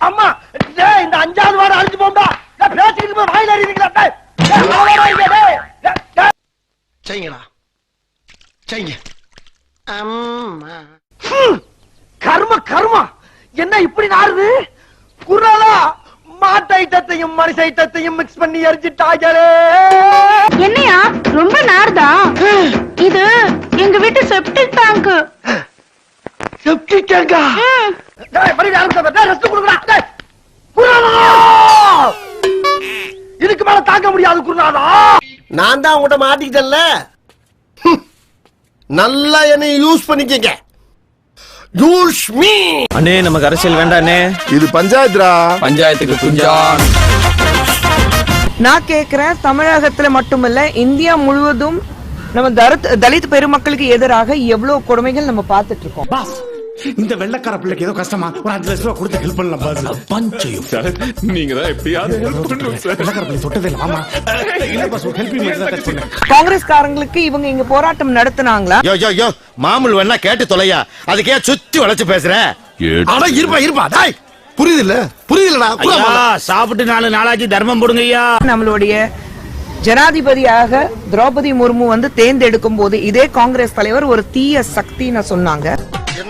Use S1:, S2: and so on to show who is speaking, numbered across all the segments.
S1: அம்மா டேய் இந்த அஞ்சாவது வாரம் அழிஞ்சு போம்டா டேய், பேசிக்கிட்டு போய் வாயில அறிவீங்களா டேய்.
S2: செய்யுங்களா செய்யுங்க. அம்மா.
S1: ஹம், கர்ம கர்மா. என்ன இப்படி நாறுது? குரலா மாட்டு ஐட்டத்தையும் மனுஷ ஐட்டத்தையும் மிக்ஸ் பண்ணி எரிஞ்சிட்டாங்களே
S3: என்னையா? ரொம்ப நார்தா இது எங்க வீட்டு செப்டிக் டேங்க்
S1: செப்டி டேங்கா டேய் படி ஆரம்பிச்சா டேய் ரெஸ்ட் குடுங்கடா. டேய் குரலா இதுக்கு மேல தாங்க முடியாது குருநாதா.
S2: நான் தான் உங்கள்கிட்ட மாட்டிக்கிட்டேன்ல. நல்லா என்னை யூஸ் பண்ணிக்கங்க. யூஸ் மீ
S4: அண்ணே நமக்கு அரசியல் வேண்டாண்ணே
S5: இது பஞ்சாயத்துடா
S4: பஞ்சாயத்துக்கு குஞ்சான்
S6: நான் கேக்குறேன் தமிழகத்துல மட்டுமல்ல இந்தியா முழுவதும் நம்ம தலித் தலித் பெருமக்களுக்கு எதிராக எவ்வளவு கொடுமைகள் நம்ம பார்த்துட்டு இருக்கோம்.
S7: பாஸ். இந்த வெள்ளக்கார பிள்ளைக்கு ஏதோ கஷ்டமா? ஒரு அஞ்சு லட்சம் ரூபா கொடுத்து ஹெல்ப் பண்ணலாம் பாஸ்.
S5: நீங்க தான் எப்படியாவது ஹெல்ப் பண்ணுங்க சார்.
S7: வெள்ளக்கார பிள்ளை தொட்டதே இல்லை ஆமா இல்ல பாஸ் ஹெல்ப் மட்டும் தான் டச் பண்ணேன்
S6: காங்கிரஸ்காரங்களுக்கு இவங்க இங்க போராட்டம் நடத்துனாங்களா?
S8: யோ யோ யோ மாமூல் வேணா கேட்டு தொலையா. அதுக்கே சுத்தி வளைச்சு பேசுற.
S2: அட இருப்பா இருப்பா. டாய் புரியுது இல்ல புரியுதுலடா
S4: சாப்பிட்டு நாலு நாளாச்சு தர்மம் போடுங்க ஐயா.
S6: நம்மளுடைய ஜனாதிபதியாக திரௌபதி முர்மு வந்து தேர்ந்தெடுக்கும் போது இதே காங்கிரஸ் தலைவர் ஒரு தீய சக்தின்னு சொன்னாங்க.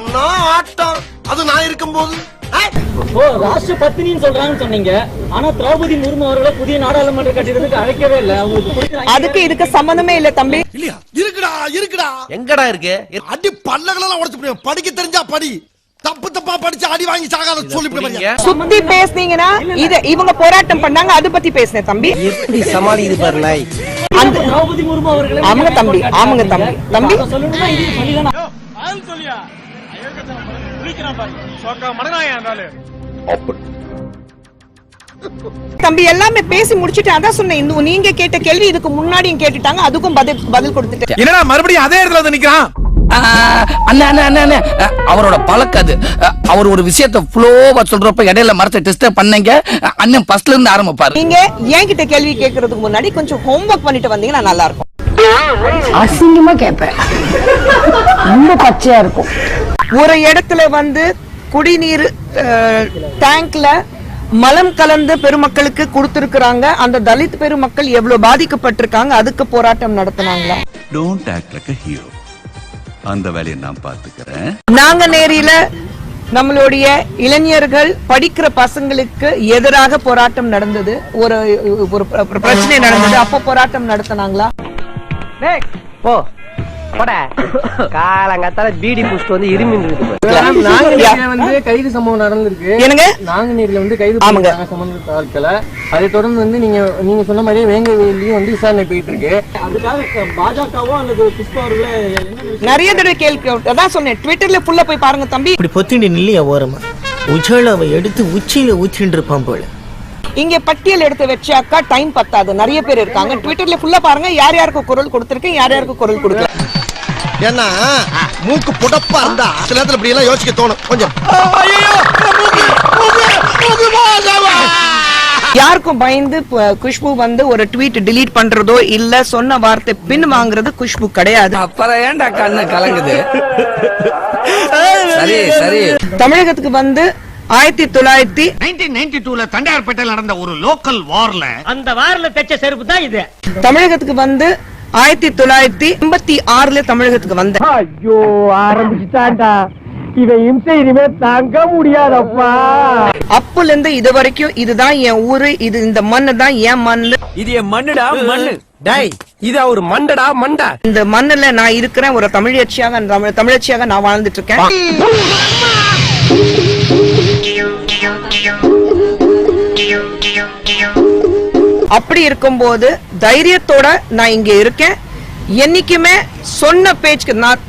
S2: என்ன ஆட்டம். அது நான் இருக்கும்போது. ஏய்,
S9: ஓ ராஷ்டிர பத்தினின்னு சொல்றாங்கன்னு சொன்னீங்க. ஆனா திரௌபதி முர்மு அவர்களை புதிய நாடாளுமன்ற கட்டிடத்துக்கு அழைக்கவே இல்லை.
S6: அதுக்கு இதுக்கு சம்பந்தமே இல்ல தம்பி.
S2: இல்லையா? இருக்குடா இருக்குடா.
S8: எங்கடா இருக்கு?
S2: அடி பல்லகளெல்லாம் உடைச்சு போடுவேன். படிக்க தெரிஞ்சா படி. தப்பு தப்பா படிச்சு அடி வாங்கி சாகாத சொல்லிவிடுவாங்க
S6: சுத்தி பேசுனீங்கன்னா இத இவங்க போராட்டம் பண்ணாங்க அது பத்தி பேசினேன் தம்பி.
S2: எப்படி சமாளிக்குது பாரு நாய்
S6: அந்த
S9: திரௌபதி முர்மு அவர்களை
S6: ஆமாங்க தம்பி. ஆமாங்க தம்பி. தம்பி.
S9: சொல்லிதான்
S6: தம்பி எல்லாமே பேசி முடிச்சிட்டு அதான் சொன்னேன். இந்த நீங்க கேட்ட கேள்வி இதுக்கு முன்னாடியும் கேட்டுட்டாங்க அதுக்கும் பதில் பதில் கொடுத்துட்டேன்.
S4: என்னடா மறுபடியும் அதே இடத்துல வந்து நிக்கிறான்?
S10: அண்ணா அண்ணா அண்ணா அண்ணா. அஹ், அவரோட பழக்கம் அது. அவர் ஒரு விஷயத்த ஃப்ளோவா சொல்றப்ப இடையில மரத்தை டிஸ்டர்ப் பண்ணீங்க. அண்ணன் ஃபர்ஸ்ட்ல இருந்து ஆரம்பிப்பாரு.
S6: நீங்க என்கிட்ட கேள்வி கேட்கறதுக்கு முன்னாடி கொஞ்சம் ஹோம்ஒர்க் பண்ணிட்டு வந்தீங்கன்னா நல்லா இருக்கும்.
S3: அசிங்கமா கேட்பேன் ரொம்ப பச்சையா இருக்கும்.
S6: ஒரு இடத்துல வந்து குடிநீர் டேங்க்ல மலம் கலந்து பெருமக்களுக்கு கொடுத்திருக்கிறாங்க. அந்த தலித் பெருமக்கள் எவ்வளவு பாதிக்கப்பட்டிருக்காங்க அதுக்கு போராட்டம் நடத்துனாங்களா?
S5: டோன்ட் ஆக்ட் லைக் ஹீரோ அந்த வேலையை நான் பாத்துக்கிறேன்
S6: நாங்க நேரில நம்மளுடைய இளைஞர்கள் படிக்கிற பசங்களுக்கு எதிராக போராட்டம் நடந்தது. ஒரு ஒரு பிர- பிரச்சனை நடந்தது. அப்போ போராட்டம் நடத்தினாங்களா?
S9: போ. போட. காலங்கத்தால பீடி புஷ்டு வந்து இருமி
S6: வந்து
S9: கைது சம்பவம் நடந்திருக்கு.
S6: என்னங்க?
S9: நாங்குநேரில வந்து கைது
S6: ஆமாங்க.
S9: பண்ணிருக்காங்க சம்பந்தப்பட்ட ஆட்களை. அதை தொடர்ந்து வந்து நீங்க நீங்க சொன்ன மாதிரியே வேங்கவேலியும் வந்து விசாரணை போயிட்டு இருக்கு அதுக்காக பாஜகவோ அல்லது புஷ்பா
S6: நிறைய தடவை கேள்வி அதான் சொன்னேன். ட்விட்டர்ல ஃபுல்லா போய் பாருங்க தம்பி.
S9: இப்படி பொத்திண்டி நில்லையா ஓரமா? உஜாலாவை எடுத்து உச்சியில ஊற்றிட்டு இருப்பான் போல.
S6: இங்க பட்டியல் எடுத்து வச்சாக்கா டைம் பத்தாது. நிறைய பேர் இருக்காங்க. ட்விட்டர்ல ஃபுல்லா பாருங்க. யார் யாருக்கு குரல் கொடுத்திருக்கேன் யார் யாருக்கு குரல் கொடுக்கல.
S2: ஏன்னா மூக்கு புடப்பா இருந்தா சில நேரத்துல இப்படி எல்லாம் யோசிக்க தோணும். கொஞ்சம்.
S6: யாருக்கும் பயந்து குஷ்பு வந்து ஒரு ட்வீட் delete பண்றதோ இல்ல சொன்ன வார்த்தை பின் வாங்குறது குஷ்பு கிடையாது.
S10: அப்புறம் ஏன்டா கண்ணு கலங்குது? சரி சரி
S6: தமிழகத்துக்கு வந்து ஆயிரத்தி தொள்ளாயிரத்தி
S8: நைன்டீன் நைன்டி டூல தண்டையார்பேட்டையில் நடந்த ஒரு லோக்கல் வார்ல
S9: அந்த வாரில் தைச்ச செருப்பு தான் இது.
S6: தமிழகத்துக்கு வந்து ஆயிரத்தி தொள்ளாயிரத்தி எண்பத்தி ஆறுல தமிழகத்துக்கு வந்தேன்.
S1: ஐயோ ஆரம்பிச்சுட்டான்டா. இவன் இம்சை இனிமே தாங்க முடியாதப்பா.
S6: அப்பல இருந்து இது வரைக்கும் இதுதான் என் ஊரு இது இந்த மண்ணு தான் என் மண்ணு.
S4: இது என் மண்ணுடா மண்ணு.
S1: டேய் இது ஒரு மண்டடா மண்டா.
S6: இந்த மண்ணுல நான் இருக்கிறேன் ஒரு தமிழச்சியாக தமிழ் தமிழச்சியாக நான் வாழ்ந்துட்டு இருக்கேன். அப்படி இருக்கும்போது தைரியத்தோட நான் இங்க இருக்கேன். என்னைக்குமே சொன்ன பேச்சுக்கு நான்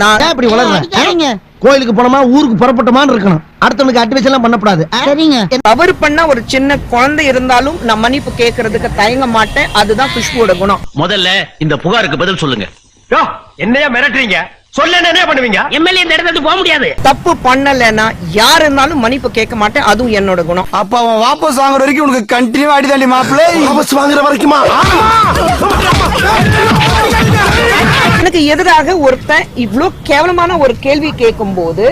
S6: நான்
S2: இப்படி வளர்ற? கோயிலுக்கு போனோமா ஊருக்கு புறப்பட்டோமான்னு இருக்கணும். அடுத்தவனுக்கு அட்வைஸ் எல்லாம் பண்ணக்கூடாது சரிங்க.
S6: தவறு பண்ண ஒரு சின்ன குழந்தை இருந்தாலும் நான் மன்னிப்பு கேட்கறதுக்கு தயங்க மாட்டேன். அதுதான் குஷ்புவோட குணம்.
S8: முதல்ல இந்த புகாருக்கு பதில் சொல்லுங்க.
S1: என்னையா மிரட்டுறீங்க? சொல்ல என்ன பண்ணுவீங்க?
S9: எம்எல்ஏ இந்த இடத்துல போக முடியாது.
S6: தப்பு பண்ணலைன்னா யார் இருந்தாலும் மன்னிப்பு கேட்க மாட்டேன். அதுவும் என்னோட குணம்.
S4: அப்ப அவன் வாபஸ் வாங்குற வரைக்கும் உனக்கு கண்டினியூ அடிதாண்டி மாப்பிள்ளை.
S2: வாபஸ் வாங்குற வரைக்குமா?
S6: எனக்கு எதிராக ஒருத்தன் இவ்ளோ கேவலமான ஒரு கேள்வி கேட்கும் போது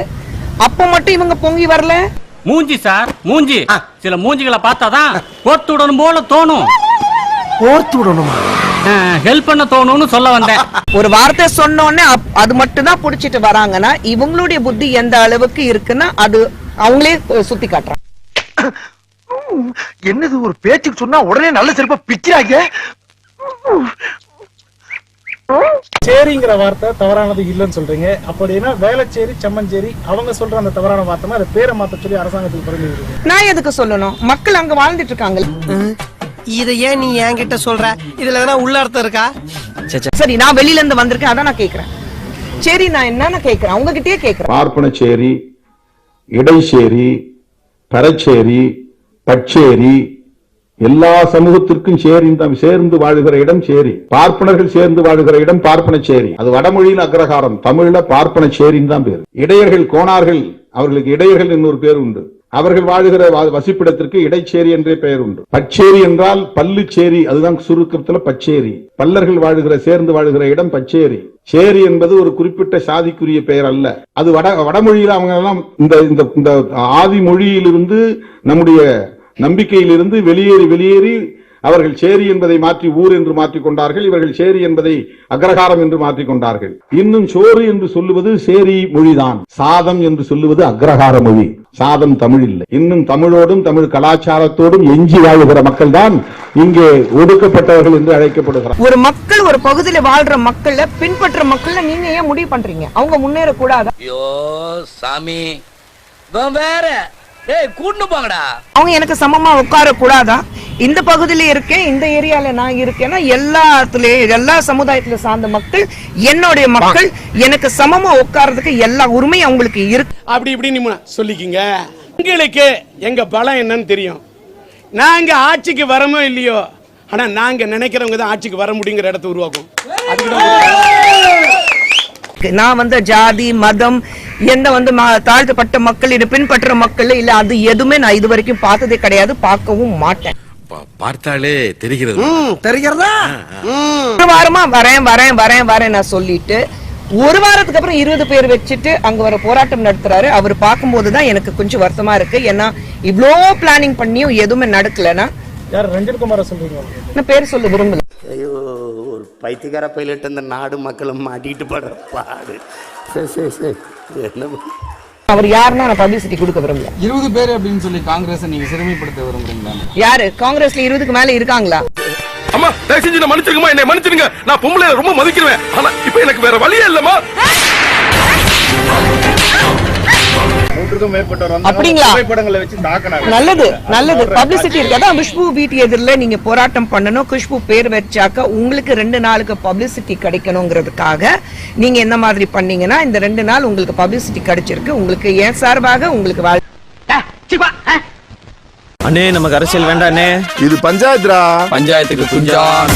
S6: அப்ப மட்டும் இவங்க பொங்கி வரல?
S9: மூஞ்சி சார் மூஞ்சி. சில மூஞ்சிகளை பார்த்தாதான் கோர்த்து விடணும் போல தோணும்.
S1: கோர்த்து விடணுமா
S9: ஹெல்ப் பண்ண தோணும்னு சொல்ல வந்தேன்.
S6: ஒரு வார்த்தை சொன்னோடனே அது மட்டும் தான் புடிச்சிட்டு வராங்கன்னா இவங்களுடைய புத்தி எந்த அளவுக்கு இருக்குன்னா அது அவங்களே சுத்தி காட்டுறாங்க.
S1: என்னது ஒரு பேச்சுக்கு சொன்னா உடனே நல்ல செருப்பா பிக்கிறாங்க
S11: சேரிங்கிற வார்த்தை தவறானது இல்லைன்னு சொல்றீங்க. அப்படின்னா வேளச்சேரி செம்மஞ்சேரி அவங்க சொல்ற அந்த தவறான வார்த்தைனா அது பேரை மாத்த சொல்லி அரசாங்கத்துக்கு
S6: நான் எதுக்கு சொல்லணும்? மக்கள் அங்க வாழ்ந்துட்டு இருக்காங்க.
S1: இத ஏன் நீ என்கிட்ட சொல்ற? இதுல எதனா உள்ள அர்த்தம் இருக்கா
S6: சரி நான் வெளியில இருந்து வந்திருக்கேன் அதான் நான் கேக்குறேன். சரி நான் என்னன்னு கேக்குறேன்? அவங்க கிட்டயே கேக்குறேன்.
S11: பார்ப்பனச்சேரி இடைச்சேரி பரச்சேரி பச்சேரி எல்லா சமூகத்திற்கும் சேரி சேர்ந்து வாழுகிற இடம் சேரி. பார்ப்பனர்கள் சேர்ந்து வாழுகிற இடம் பார்ப்பனச்சேரி. அது வடமொழியில் அக்ரஹாரம் தமிழ்ல பார்ப்பனச்சேரின்னு தான் பேர். இடையர்கள் கோணார்கள் அவர்களுக்கு இடையர்கள் என்னொரு பேர் உண்டு. அவர்கள் வாழுகிற வா- வசிப்பிடத்திற்கு இடைச்சேரி என்றே பெயர் உண்டு. பச்சேரி என்றால் பல்லுச்சேரி அதுதான் சுருக்கத்துல பச்சேரி. பல்லர்கள் வாழுகிற சேர்ந்து வாழுகிற இடம் பச்சேரி. சேரி என்பது ஒரு குறிப்பிட்ட சாதிக்குரிய பெயர் அல்ல. அது வட வடமொழியில் அவங்க எல்லாம் இந்த இந்த இந்த ஆதி மொழியிலிருந்து நம்முடைய நம்பிக்கையிலிருந்து வெளியேறி வெளியேறி அவர்கள் சேரி என்பதை மாற்றி ஊர் என்று மாற்றிக் கொண்டார்கள் இவர்கள் சேரி என்பதை அக்ரஹாரம் என்று மாற்றிக் கொண்டார்கள். இன்னும் சோறு என்று சொல்லுவது சேரி மொழிதான். சாதம் என்று சொல்லுவது அக்ரஹார மொழி. சாதம் தமிழ் இல்லை. இன்னும் தமிழோடும் தமிழ் கலாச்சாரத்தோடும் எஞ்சி வாழுகிற மக்கள் தான் இங்கே ஒடுக்கப்பட்டவர்கள் என்று அழைக்கப்படுகிறார்
S6: ஒரு மக்கள் ஒரு பகுதியில வாழ்ற மக்கள்ல பின்பற்ற மக்கள்ல நீங்க ஏன் முடிவு பண்றீங்க? அவங்க முன்னேற கூடாதா
S10: ஐயோ சாமி. வேற. ஏய் கூட்டு போங்கடா.
S6: அவங்க எனக்கு சமமா உட்கார கூடாதா இந்த பகுதியில இருக்கேன் இந்த ஏரியால நான் இருக்கேன்னா எல்லாத்துல எல்லா சமுதாயத்துல சார்ந்த மக்கள் என்னுடைய மக்கள் எனக்கு சமமா உட்கார்றதுக்கு எல்லா உரிமையும் அவங்களுக்கு இருக்கு.
S11: அப்படி இப்படி நீ சொல்லிக்கிங்க. எங்களுக்கு எங்க பலம் என்னன்னு தெரியும். நாங்க ஆட்சிக்கு வரமோ இல்லையோ ஆனா நாங்க நினைக்கிறவங்க தான் ஆட்சிக்கு வர முடியுங்கிற இடத்தை உருவாக்கும்.
S6: நான் வந்து ஜாதி மதம் எந்த வந்து தாழ்த்தப்பட்ட மக்கள் இது பின்பற்ற மக்கள் இல்ல அது எதுவுமே நான் இது வரைக்கும் பார்த்ததே கிடையாது பார்க்கவும் மாட்டேன்.
S8: பார்த்தாலே தெரிகிறது.
S1: தெரிகிறதா?
S6: ஒரு வாரமா வரேன் வரேன் வரேன் வரேன் நான் சொல்லிட்டு ஒரு வாரத்துக்கு அப்புறம் இருபது பேர் வச்சுட்டு அங்க வர போராட்டம் நடத்துறாரு. அவர் பார்க்கும்போது தான் எனக்கு கொஞ்சம் வருத்தமா இருக்கு. ஏன்னா இவ்ளோ பிளானிங் பண்ணியும் எதுவுமே நடக்கலன்னா
S11: யார் ரஞ்சன் குமார சொல்றீங்க
S6: நான் பேர் சொல்ல விரும்பல.
S1: ஐயோ ஒரு பைத்தியக்கார பைலட் இந்த நாடு மக்களும் மாட்டிட்டு படுற பாடு. சரி சரி சரி என்ன
S6: அவர் யாருன்னா நான் பப்ளிசிட்டி கொடுக்க விரும்பல.
S9: இருபது பேர் அப்படின்னு சொல்லி காங்கிரஸ் நீங்க சிறுமைப்படுத்த விரும்புறீங்களா?
S6: யாரு? காங்கிரஸ்ல இருபதுக்கு மேல இருக்காங்களா?
S8: அம்மா தயவு செஞ்சு என்ன மன்னிச்சிருங்கம்மா. என்னை மன்னிச்சிருங்க நான் பொம்பளை ரொம்ப மதிக்கிறேன். ஆனா இப்ப எனக்கு வேற வழியே இல்லம்மா.
S11: நூற்றுக்கும் மேற்பட்டவர்
S6: அப்படிங்களா?
S11: புகைப்படங்களை வச்சு தாக்கினாங்க.
S6: நல்லது நல்லது. பப்ளிசிட்டி இருக்கு. அதான் குஷ்பு வீட்டு எதிரில் நீங்க போராட்டம் பண்ணணும். குஷ்பு பேர் வச்சாக்க உங்களுக்கு ரெண்டு நாளுக்கு பப்ளிசிட்டி கிடைக்கணுங்கிறதுக்காக நீங்க என்ன மாதிரி பண்ணீங்கன்னா இந்த ரெண்டு நாள் உங்களுக்கு பப்ளிசிட்டி கிடைச்சிருக்கு. உங்களுக்கு ஏன் சார்பாக உங்களுக்கு வாழ்
S4: அண்ணே நமக்கு அரசியல் வேண்டாண்ணே.
S8: இது பஞ்சாயத்துரா?
S10: பஞ்சாயத்துக்கு குஞ்சான்.